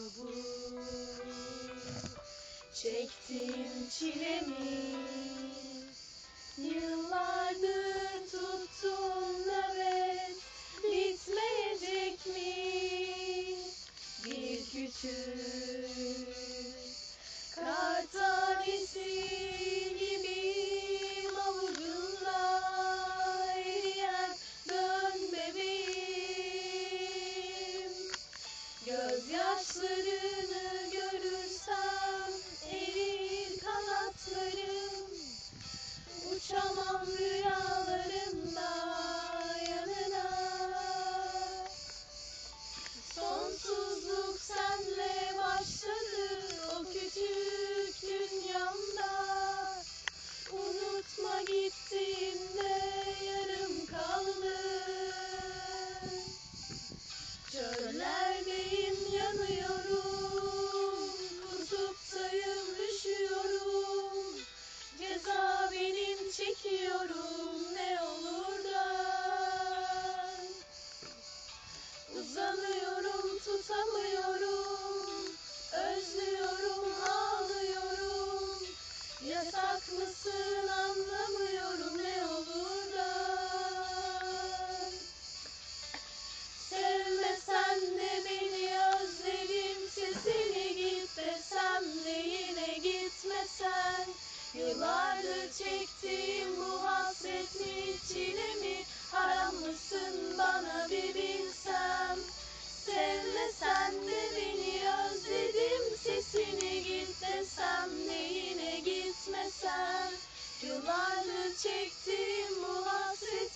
mı? Çektim çilemi Gözyaşlarını görürsem umsamıyorum Özlüyorum ağlıyorum. Yasak mısın anlamıyorum ne olur da. Sevmesen de beni özledim sesini git desem de yine gitmesen. Yıllardır çektiğim bu acı çektim bu hasret